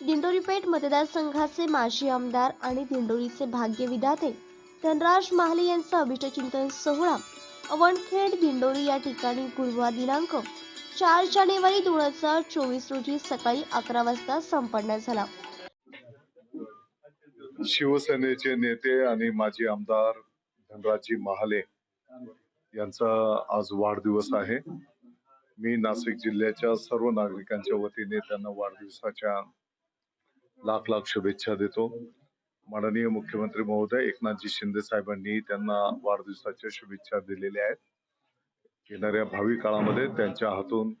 दिंडोरी पेठ मतदारसंघाचे माजी आमदार आणि दिंडोरीचे भाग्य विधाते धनराज महाले यांचा अभिष्टचिंतन सोहळा. अवणखेड दिंडोरी या ठिकाणी गुरुवार दिनांक चार जानेवारी दोन हजार चोवीस रोजी सकाळी अकरा वाजता संपन्न झाला. शिवसेनेचे नेते आणि माजी आमदार धनराजी महाले यांचा आज वाढदिवस आहे. मी नाशिक जिल्ह्याच्या सर्व नागरिकांच्या वतीने त्यांना वाढदिवसाच्या लाख लाख शुभेच्छा देतो. माननीय मुख्यमंत्री महोदय एकनाथजी शिंदे साहेबांनी त्यांना वाढदिवसाच्या शुभेच्छा दिलेल्या आहेत. येणाऱ्या भावी काळामध्ये त्यांच्या हातून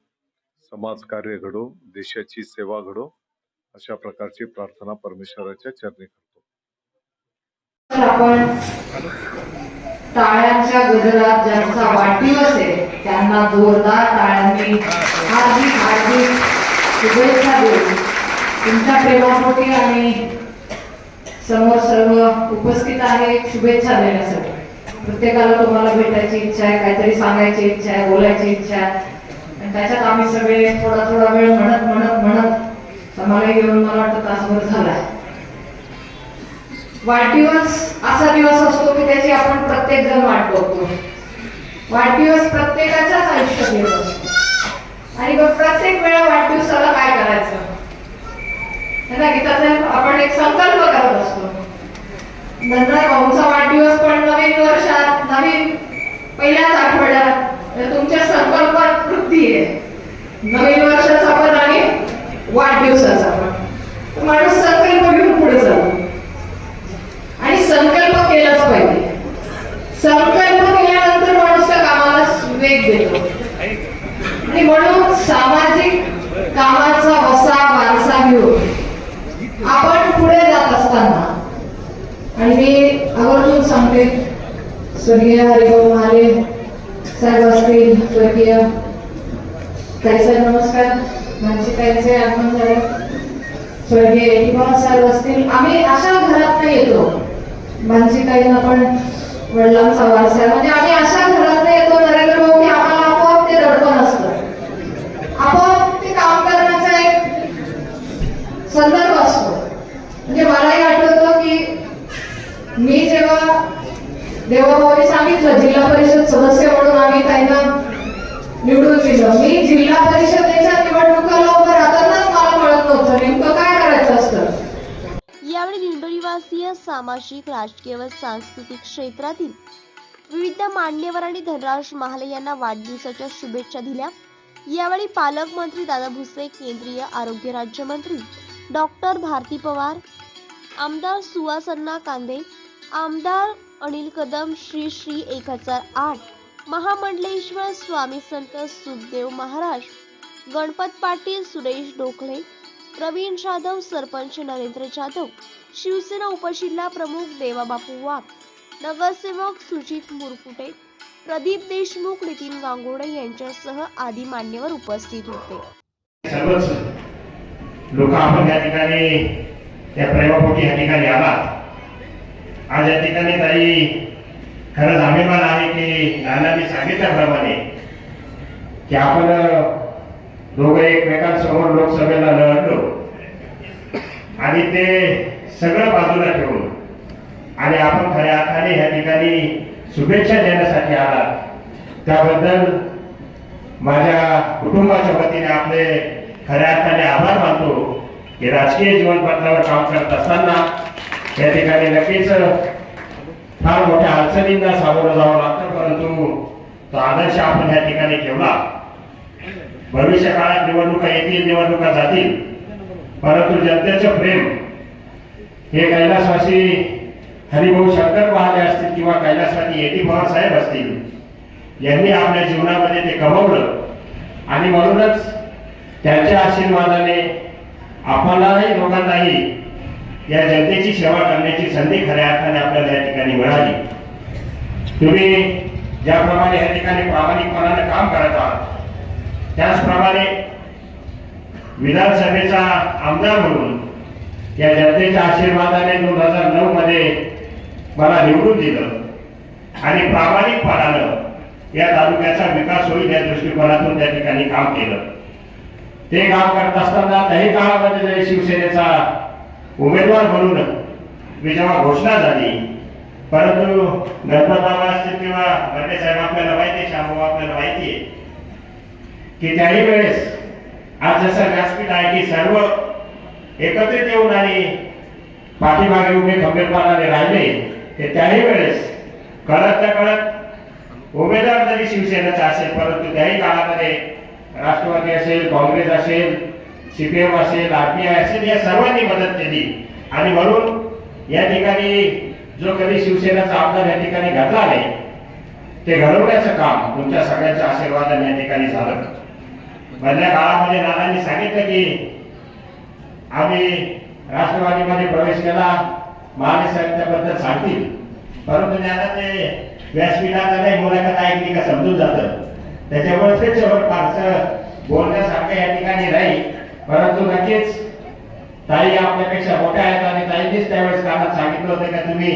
समाज कार्य घडो देशाची सेवा घडो अशा प्रकारची प्रार्थना परमेश्वराच्या चरणी करतो. आपण टाळ्यांच्या गजरात ज्यांचा वाढदिवस आहे त्यांना जोरदार टाळ्यांनी हार्दिक हार्दिक शुभेच्छा देऊ. तुमच्या प्रेमापोटी आणि समोर सर्व उपस्थित आहे. शुभेच्छा देण्यासाठी. प्रत्येकाला तुम्हाला भेटायची इच्छा आहे काहीतरी सांगायची इच्छा आहे बोलायची इच्छा आहे. आणि त्याच्यात आम्ही सगळे थोडा थोडा वेळ म्हणत म्हणत म्हणत आम्हाला येऊन मला वाटतं तासभर झालाय. वाढदिवस असा दिवस असतो की त्याची आपण प्रत्येक जण वाट बघतो. वाढदिवस प्रत्येकाच्याच आयुष्यात येत असतो. आणि मग प्रत्येक वेळा वाढदिवसाला काय करायचं? ना गीताचा आपण एक संकल्प करत असतो. नंतर भाऊचा वाढदिवस पण नवीन वर्षात नवीन पहिल्याच आठवड्यात तुमच्या संकल्पात वृद्धी आहे. नवीन वर्षाचा पण आणि वाढदिवसाचा पण. माणूस संकल्प घेऊन पुढे जातो आणि संकल्प केलाच पाहिजे संकल्प केल्यानंतर माणूस त्या कामाला वेग देतो आणि म्हणून सामाजिक कामाचा वसा वारसा घेऊन आपण पुढे जात असताना आणि मी आवर्जून सांगते स्वर्गीय हरिभाऊ महाले साहेब असतील स्वर्गीय ताई नमस्कार. म्हणजे त्यांचे आगमन झाले. स्वर्गीय एटीपॉन साहेब असतील. आम्ही अशा घरात येतो. येतो काही आपण वडिलांचा वारसा म्हणजे आम्ही अशा घरात येतो नरेंद्र भाऊ की आम्हाला आपोआप ते दडपण असतं. आपोआप ते काम करण्याचा एक संदर्भ असतो. म्हणजे मलाही आठवतं की मी जेव्हा देवाभाऊनी सांगितलं जिल्हा परिषद सदस्य म्हणून आम्ही त्यांना निवडून दिलं. मी जिल्हा परिषदेच्या निवडणुकाला उभं राहतानाच मला कळत नव्हतं नेमकं काय करायचं असतं. यावेळी दिंडोरीवासीय सामाजिक राजकीय व सांस्कृतिक क्षेत्रातील विविध मान्यवरांनी धनराज महाले यांना वाढदिवसाच्या शुभेच्छा दिल्या. यावेळी पालकमंत्री दादा भुसे केंद्रीय आरोग्य राज्यमंत्री डॉक्टर भारती पवार आमदार सुवासन्ना कांदे आमदार अनिल कदम श्री श्री एक हजार आठ. महामंडलेश्वर स्वामी संत सुखदेव महाराज. गणपत पाटील सुरेश डोकळे प्रवीण जाधव सरपंच नरेंद्र जाधव. शिवसेना उपजिल्हा प्रमुख देवाबापू वाघ. नगरसेवक सुजित मुरकुटे. प्रदीप देशमुख नितीन गांगोडे यांच्यासह आदी मान्यवर उपस्थित होते. सर्वच लोक आपण त्या ठिकाणी त्या प्रेमापोटी या ठिकाणी आलात. आज या ठिकाणी ताई खरंच अभिमान आहे की नानांनी सांगितल्याप्रमाणे की आपण दोघं एकमेकांसमोर लोकसभेला लढलो आणि ते सगळं बाजूला ठेवून आणि आपण खऱ्या अर्थाने ह्या ठिकाणी शुभेच्छा देण्यासाठी आला. त्याबद्दल माझ्या कुटुंबाच्या वतीने आपले खऱ्या अर्थाने आभार मानतो की राजकीय जीवनपत्रावर काम करत असताना या ठिकाणी नक्कीच फार मोठ्या अडचणींना सामोरं जावं लागतं परंतु तो आदर्श आपण या ठिकाणी ठेवला. भविष्य काळात निवडणुका येतील निवडणुका जातील परंतु जनतेचं प्रेम हे कैलासवासी हरिभाऊ शंकर महाले असतील किंवा कैलासवासी येटी पवार साहेब असतील यांनी आपल्या जीवनामध्ये ते कमवलं आणि म्हणूनच त्यांच्या आशीर्वादाने आपणालाही लोकांनाही या जनतेची सेवा करण्याची संधी खऱ्या अर्थाने आपल्याला या ठिकाणी मिळाली. तुम्ही ज्याप्रमाणे या ठिकाणी प्रामाणिकपणाने काम करत आहात त्याचप्रमाणे विधानसभेचा आमदार म्हणून या जनतेच्या आशीर्वादाने दोन हजार नऊ मध्ये मला निवडून दिलं आणि प्रामाणिकपणानं या तालुक्याचा विकास होईल या दृष्टिकोनातून त्या ठिकाणी काम केलं. ते काम करत असताना काही काळामध्ये जरी शिवसेनेचा उमेदवार म्हणून मी जेव्हा घोषणा झाली परंतु गणपतबाबा असतील किंवा भरणे साहेब आपल्याला माहिती आहे शांभू आपल्याला माहिती आहे की त्याही वेळेस आज जसं व्यासपीठ आहे की सर्व एकत्रित येऊन आणि पाठीमागे उभे खंबीरपणाने राहिले ते त्याही वेळेस कळत न कळत उमेदवार जरी शिवसेनेचा असेल परंतु त्याही काळामध्ये राष्ट्रवादी असेल काँग्रेस असेल सीपीएम असेल आरपीआय असेल या सर्वांनी मदत केली. आणि म्हणून या ठिकाणी जो कधी शिवसेनेचा आमदार या ठिकाणी घडला नाही ते घडवण्याचं काम तुमच्या सगळ्यांच्या आशीर्वादाने या ठिकाणी झालं. मधल्या काळामध्ये नानांनी सांगितलं की आम्ही राष्ट्रवादीमध्ये प्रवेश केला महाले साहेब त्याबद्दल सांगतील. परंतु त्यांना ते व्यासपीठाला नाही मुलाखत ऐकली का समजून जातं. त्याच्यामुळे ते शेवट फारसं बोलण्यासारखं या ठिकाणी नाही परंतु नक्कीच ताई आपल्यापेक्षा मोठ्या आहेत आणि ताईंनीच त्यावेळेस कामात सांगितलं होतं का तुम्ही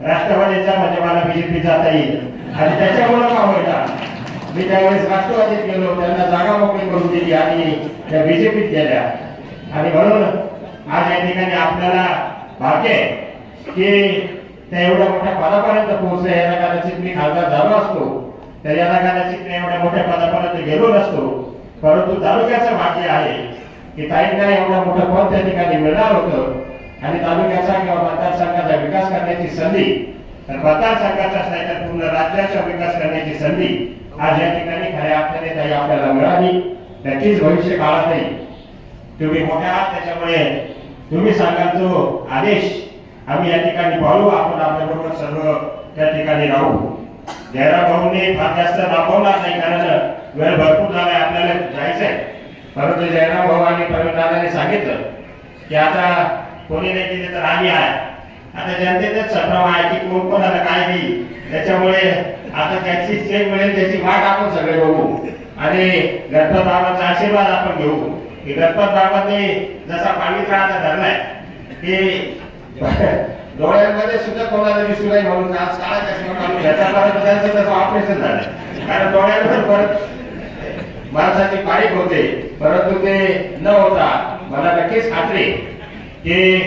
राष्ट्रवादीचा म्हणजे मला बीजेपी जाता येईल. आणि त्याच्यामुळे का होईना? मी त्यावेळेस राष्ट्रवादीत गेलो त्यांना जागा मोकळी करून दिली आणि त्या बीजेपीत गेल्या. आणि म्हणून आज या ठिकाणी आपल्याला भाग्य आहे की त्या एवढ्या मोठ्या पदापर्यंत पोहोचले. याला कदाचित मी खासदार झालो असतो तर याला कदाचित मी एवढ्या मोठ्या पदापर्यंत गेलो नसतो. परंतु तालुक्याचं भाग्य आहे की ताईंना एवढं मोठं पद त्या ठिकाणी मिळणार होतं आणि तालुक्याचा किंवा मतदारसंघाचा विकास करण्याची संधी तर मतदारसंघाचाच नाही तर पूर्ण राज्याचा विकास करण्याची संधी आज या ठिकाणी खऱ्या अर्थाने ताई आपल्याला मिळाली. नक्कीच भविष्य काळातही तुम्ही मोठ्या आहात त्याच्यामुळे तुम्ही सांगाल तो आदेश आम्ही या ठिकाणी पाळू आपण आपल्याबरोबर सर्व त्या ठिकाणी राहू. जयराम भाऊंनी फार जास्त दाखवणार नाही कारण वेळ भरपूर झालाय आपल्याला जायचंय. परंतु जयराम भाऊ आणि सांगितलं की आता कोणी नाही दिले तर आम्ही आहे. आता जनतेचाच सभ्रम आहे की कोण कोणाला काय नाही त्याच्यामुळे आता त्याची चेक मिळेल त्याची वाट आपण सगळे बघू. आणि गणपत बाबाचा आशीर्वाद आपण घेऊ. की गणपत बाबांनी जसा पाणीचा आता धरलाय की डोळ्यांमध्ये सुद्धा कोणाला दिसू नाही म्हणून आज काळाच्या चष्मा त्याच्यापर्यंत त्यांचं तसं ऑपरेशन झालं कारण डोळ्यांवर परत माणसाची पाळीक होते परंतु ते न होता मला नक्कीच खात्री की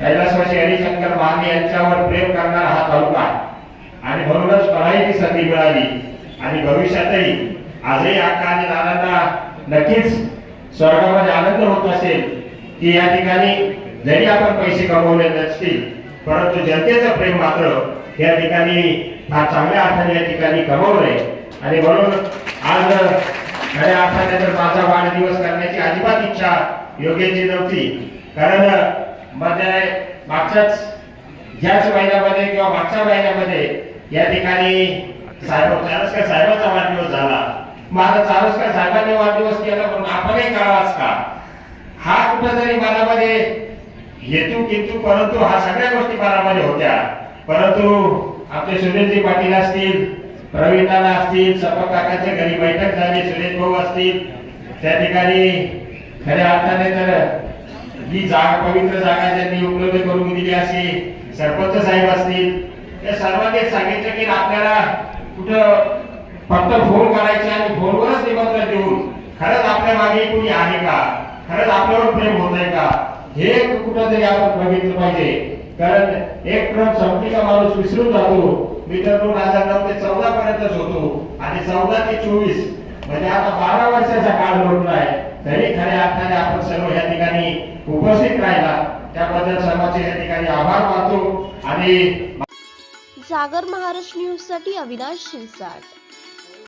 कैलासवासी हरिशंकर महाने यांच्यावर प्रेम करणारा हा तालुका आणि म्हणूनच मलाही ती संधी मिळाली. आणि भविष्यातही आजही आका आणि नानांना नक्कीच स्वर्गामध्ये आनंद होत असेल की या ठिकाणी जरी आपण पैसे कमवले नसतील परंतु जनतेचं प्रेम मात्र या ठिकाणी फार चांगल्या अर्थाने या ठिकाणी कमवलंय. आणि म्हणून आज खऱ्या अर्थाने तर माझा वाढदिवस करण्याची अजिबात इच्छा योग्यची नव्हती. कारण मध्ये मागच्याच ह्याच महिन्यामध्ये किंवा मागच्या महिन्यामध्ये या ठिकाणी साहेब चारसकर साहेबाचा वाढदिवस झाला. माझा चारसकर साहेबांनी वाढदिवस केला म्हणून आपणही करावाच का? हा कुठंतरी मनामध्ये हेतू किंतु परंतु हा सगळ्या गोष्टी मनामध्ये होत्या. परंतु आपले सुनीलजी पाटील असतील प्रवीणदादा असतील सपक काकाच्या घरी बैठक झाली सुरेश भाऊ असतील. त्या ठिकाणी खऱ्या अर्थाने तर ही जागा पवित्र जागा त्यांनी उपलब्ध करून दिली अशी सरपंच साहेब असतील. त्या सर्वांनी सांगितलं की आपल्याला कुठं फक्त फोन करायचे आणि फोनवरच निमंत्रण देऊन खरंच आपल्या मागे कुणी आहे का? खरंच आपल्यावर प्रेम होत आहे का? हे कुठंतरी आपण बघितलं पाहिजे. कारण एक क्रम संपली का माणूस विसरून जातो. मी तर दोन नऊ ते चौदा पर्यंतच होतो आणि चौदा ते चोवीस म्हणजे आता बारा वर्षाचा काळ लोटला आहे. तरी खऱ्या अर्थाने आपण सर्व या ठिकाणी उपस्थित राहिला. त्याबद्दल सर्वांचे या ठिकाणी आभार मानतो आणि जागर महाराष्ट्र न्यूजसाठी अविनाश शिरसाट